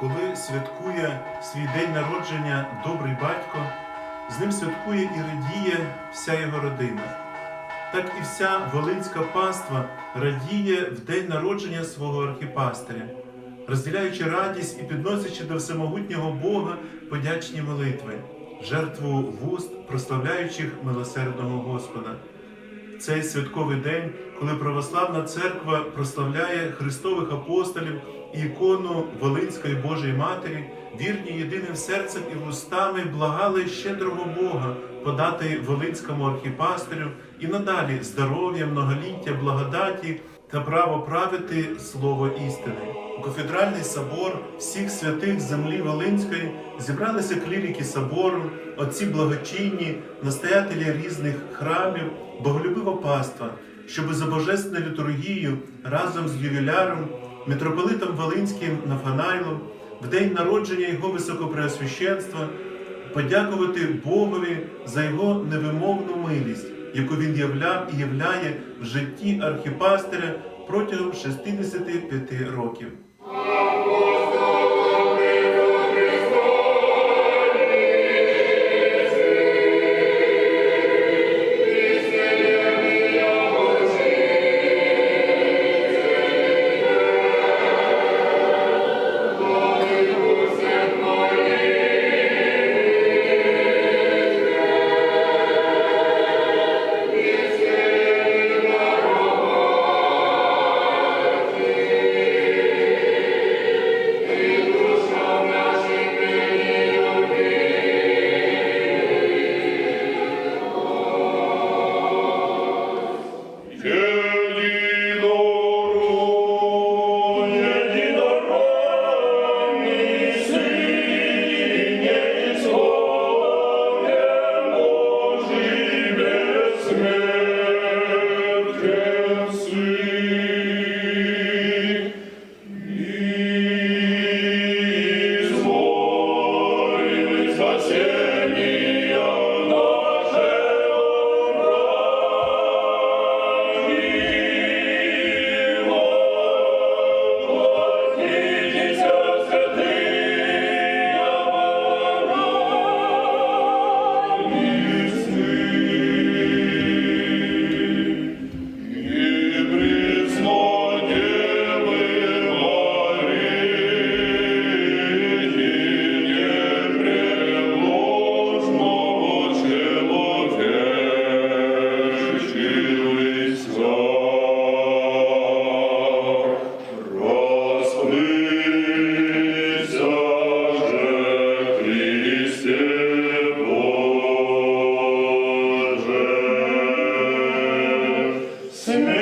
коли святкує свій день народження добрий батько, з ним святкує і радіє вся його родина. Так і вся Волинська паства радіє в день народження свого архіпастиря, розділяючи радість і підносячи до всемогутнього Бога подячні молитви, жертву вуст, прославляючих милосердного Господа. Цей святковий день, коли православна церква прославляє Христових апостолів і ікону Волинської Божої Матері, вірні єдиним серцем і вустами благали щедрого Бога подати Волинському архіпастирю і надалі здоров'я, многоліття, благодаті та право правити слово істини. У кафедральний собор всіх святих землі Волинської зібралися клірики собору, отці благочинні, настоятелі різних храмів, боголюбива паства, щоби за божественною літургією разом з ювіляром, митрополитом Волинським Нафанайлом, в день народження його високопреосвященства подякувати Богові за його невимовну милість, яку він являв і являє в житті архіпастиря протягом 65 років. Amen.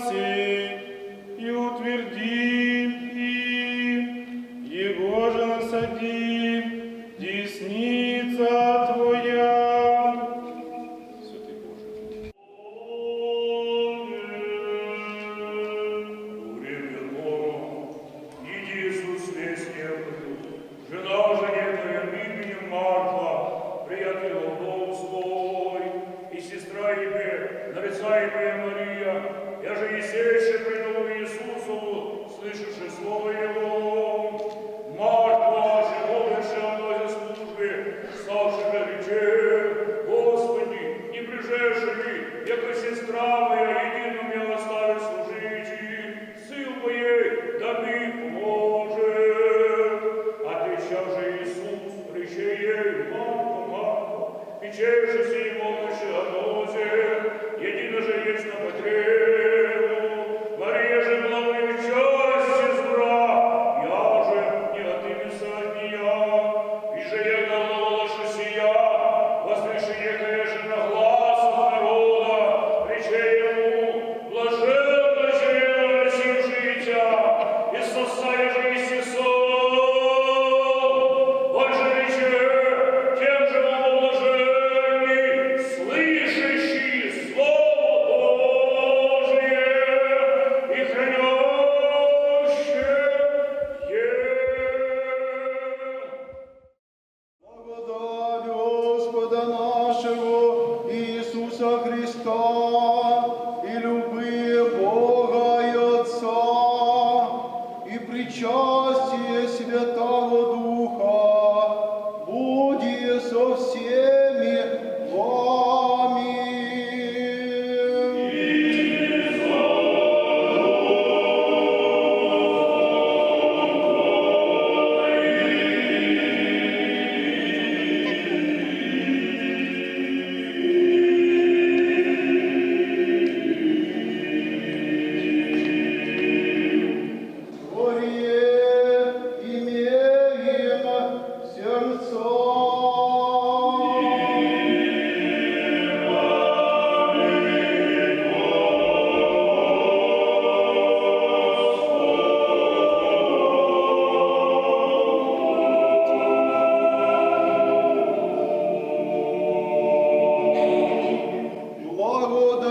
Отці і утверді. пишучи слово.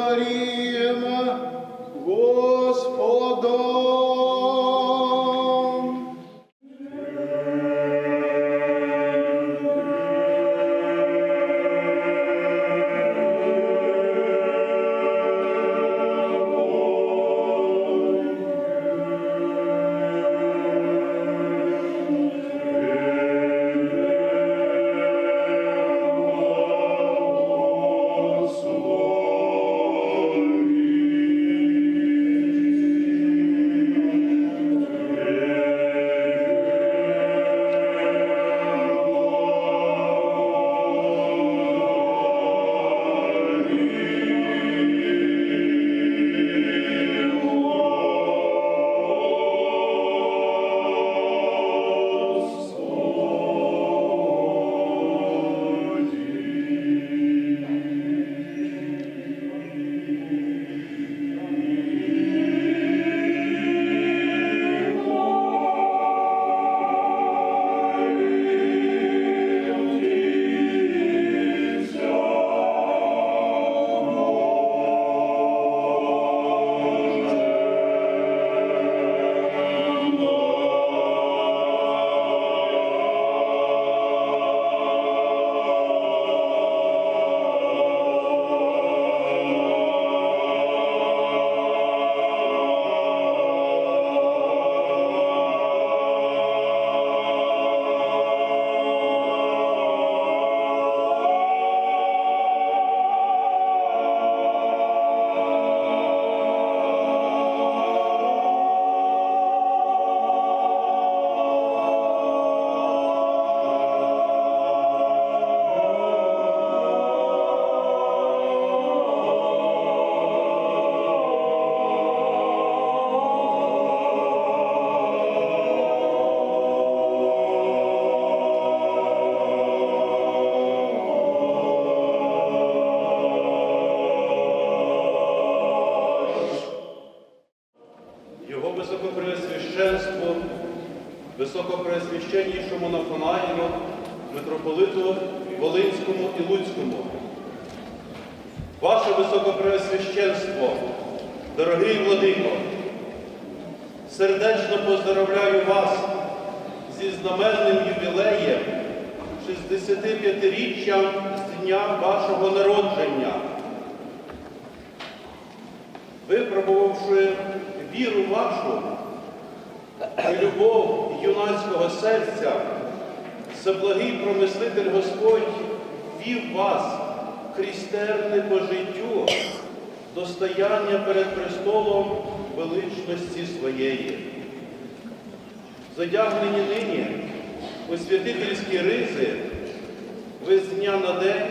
Maria. Високопреосвященнішому Нафанаїлу, митрополиту Волинському і Луцькому. Ваше високопреосвященство, дорогий владико, сердечно поздоровляю вас зі знаменним ювілеєм 65-річчям з дня вашого народження. випробувавши віру вашу і любов юнацького серця, Всеблагий промислитель Господь вів вас христерне по життю, достояння перед престолом величності своєї. Задягнені нині у святительські ризи, ви з дня на день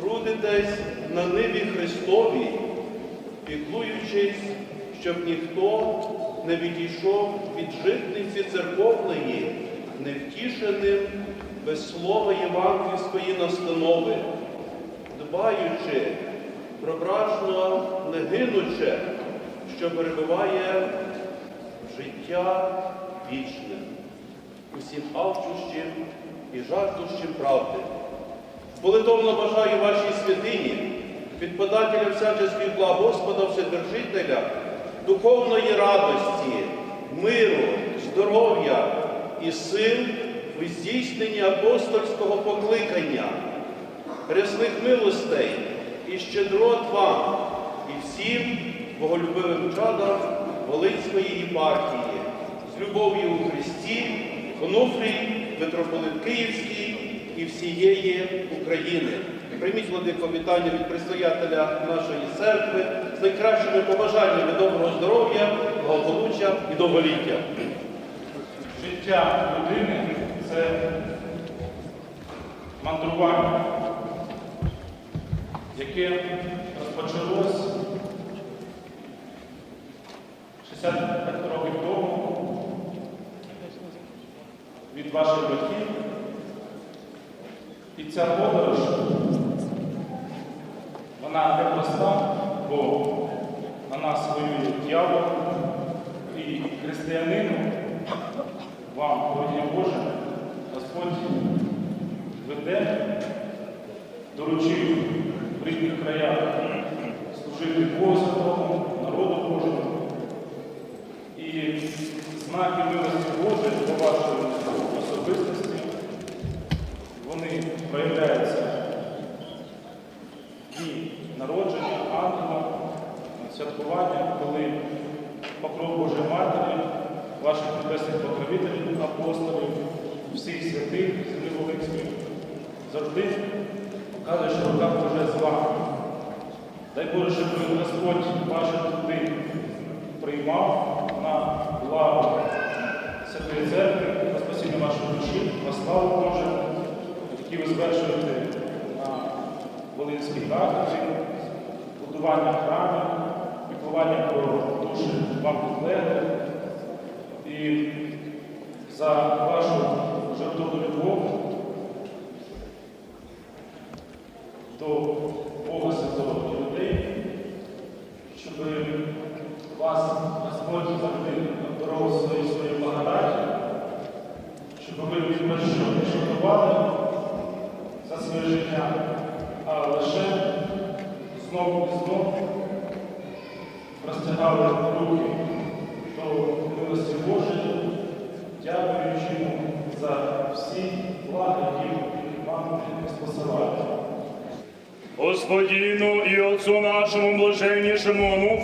трудитесь на ниві Христовій, піклуючись, щоб ніхто не відійшов від житниці церковної, невтішеним без слова євангельської настанови, дбаючи про бражно негинуче, що перебуває життя вічне, усім алчущим і жаждущим правди. Молитовно бажаю вашій святині, підпадателя всяческих благ Господа Вседержителя, духовної радості, миру, здоров'я і сил в здійсненні апостольського покликання, рясних милостей і щедрот вам і всім боголюбивим чадам Волинської єпархії, з любов'ю у Христі, Онуфрій, митрополит Київський і всієї України. Прийміть владико вітання від предстоятеля нашої церкви найкращими побажаннями доброго здоров'я, благополуччя і довголіття. Життя людини це мандрування, яке розпочалось 65 років тому від ваших батьків. І ця подорож, вона непроста, бо на нас воює дьявол і християнину вам, Господи Боже, Господь веде, доручив в рідних краях служити Богу Святому, народу Божому. І знаки милості Божої по вашої особистості, вони проявляються і народження, ангела, святкування, коли покров Божої Матері, ваших небесних покровителів, апостолів, всіх святих, землі Волинської, показує, що рука Божа з вами. Дай Боже, щоб Господь ваші труди приймав на благо Святої Церкви, на спасіння вашої душі, на славу Божу, які ви звершуєте на Волинській кафедрі, будування храмів, піклування про душі вам підлеглих. І за вашу жертовну любов до Бога Святого і людей, щоб вас Господь завжди обдарував своєю своєю благодаттю, щоб ви ні про що не шкодували за своє життя, а лише знову і знову простягали руки до милості Божої, дякуючи йому за всі блага, які вам спосилають. Господину і Отцу нашому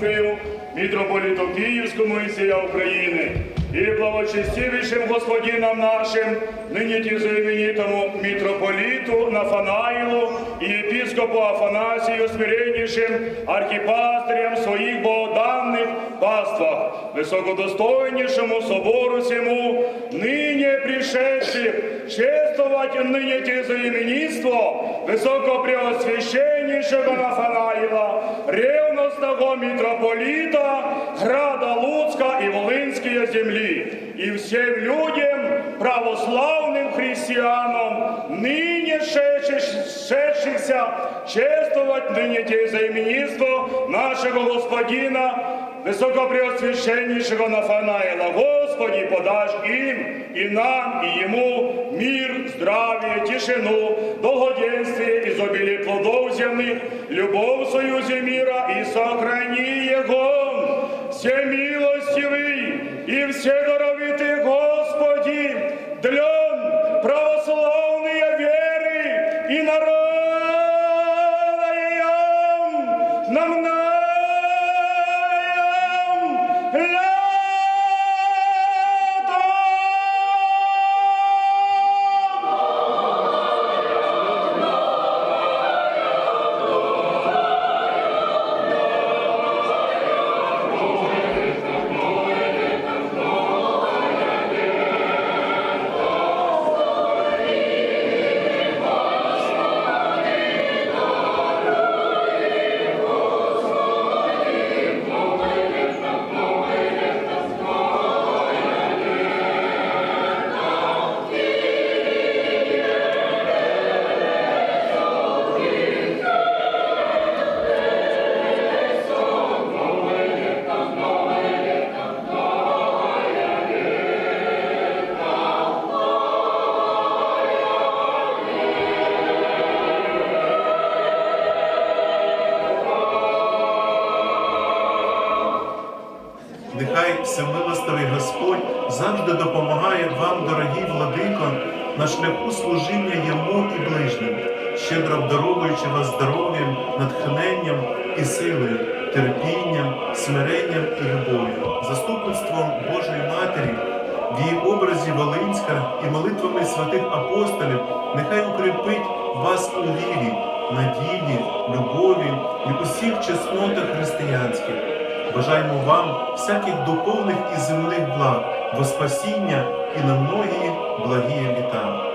Онуфрію, митрополіту Київському і всія України, і благочестивішим Господинам нашим, нині ті знаменитому митрополіту Нафанаїлу і єпископу Афанасію, смиреннішим архіпастрям своїх богоданних паствах, високодостойнішому собору сему, нині пришедших, чествовать нині ті знаменитство, високопреосвященнішого Нафанаїла, ревностного митрополита града Луцка і Волинської землі, і всім людям, православним християнам, нині шедшихся чествовать нині те заименинство нашего Господина, Высокопреосвященнейшего Нафанаила. Господи, подашь им и нам, и ему мир, здравие, тишину, долгоденствие, изобилие плодов земных, любовь в союзе мира и сохрани его, всемилостивый и вседоровитый Господи, для нехай всемилостивий Господь завжди допомагає вам, дорогі владико, на шляху служіння йому і ближнім, щедро обдаровуючи вас здоров'ям, натхненням і силою, терпінням, смиренням і любов'ю, заступництвом Божої Матері, в її образі Волинська і молитвами святих апостолів нехай укріпить вас у вірі, надії, любові і усіх чеснотах християнських. Бажаємо вам всяких духовних і земних благ, во спасіння і на многії благі літа.